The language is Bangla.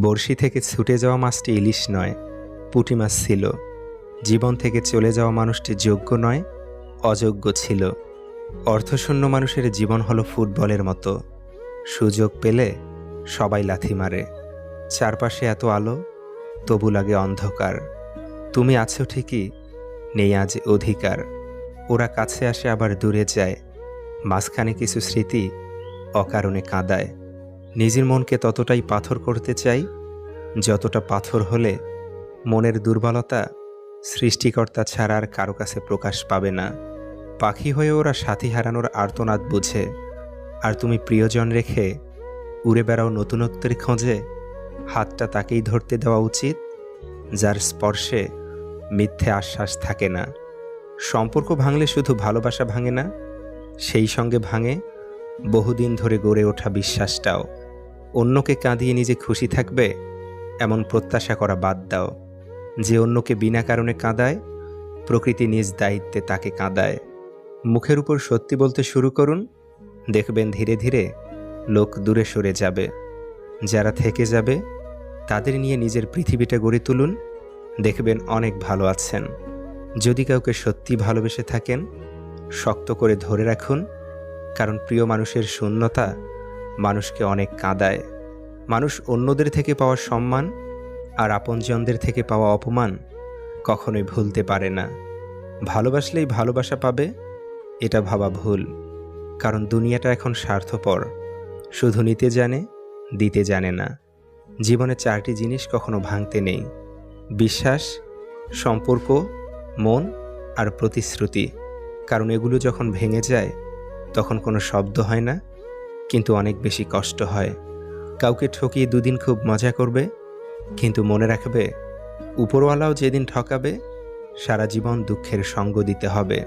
বড়শি থেকে ছুটে যাওয়া মাছটি ইলিশ নয়, পুঁটি মাছ ছিল। জীবন থেকে চলে যাওয়া মানুষটি যোগ্য নয়, অযোগ্য ছিল। অর্থশূন্য মানুষের জীবন হলো ফুটবলের মতো। সুযোগ পেলে সবাই লাথি মারে। চারপাশে এত আলো, তবু লাগে অন্ধকার। তুমি আছো ঠিকই, নেই আজ অধিকার। ওরা কাছে আসে আবার দূরে যায়। মাঝখানে কিছু স্মৃতি অকারণে কাঁদায়। নিজের মনকে ততটাই পাথর করতে চাই, যতটা পাথর হলে মনের দুর্বলতা সৃষ্টিকর্তা ছাড়া আর কারও কাছে প্রকাশ পাবে না। পাখি হয়ে ওরা সাথী হারানোর আর্তনাদ বুঝে। আর তুমি প্রিয়জন রেখে উড়ে বেড়াও নতুনত্বের খোঁজে, হাতটা তাকেই ধরতে দেওয়া উচিত, যার স্পর্শে মিথ্যে আশ্বাস থাকে না। সম্পর্ক ভাঙলে শুধু ভালোবাসা ভাঙে না, সেই সঙ্গে ভাঙে বহুদিন ধরে গড়ে ওঠা বিশ্বাসটাও। অন্যকে কাঁদিয়ে নিজে খুশি থাকবে, এমন প্রত্যাশা করা বাদ দাও। যে অন্যকে বিনা কারণে কাঁদায়, প্রকৃতি নিজ দায়িত্বে তাকে কাঁদায়। মুখের উপর সত্যি বলতে শুরু করুন, দেখবেন ধীরে ধীরে লোক দূরে সরে যাবে। যারা থেকে যাবে, তাদের নিয়ে নিজের পৃথিবীটা গড়ে তুলুন, দেখবেন অনেক ভালো আছেন। যদি কাউকে সত্যি ভালোবেসে থাকেন, শক্ত করে ধরে রাখুন, কারণ প্রিয় মানুষের শূন্যতা মানুষকে অনেক কাঁদায়। মানুষ অন্যদের থেকে পাওয়া সম্মান আর আপনজনদের থেকে পাওয়া অপমান কখনোই ভুলতে পারে না। ভালোবাসলেই ভালোবাসা পাবে, এটা ভাবা ভুল। কারণ দুনিয়াটা এখন স্বার্থপর, শুধু নিতে জানে, দিতে জানে না। জীবনে চারটি জিনিস কখনো ভাঙতে নেই, বিশ্বাস, সম্পর্ক, মন আর প্রতিশ্রুতি। কারণ এগুলো যখন ভেঙে যায়, তখন কোনো শব্দ হয় না। কিন্তু অনেক বেশি কষ্ট হয়। কাউকে ঠকিয়ে দুদিন খুব মজা করবে, কিন্তু মনে রাখবে, উপরওয়ালাও যেদিন ঠকাবে, সারা জীবন দুঃখের সঙ্গ দিতে হবে।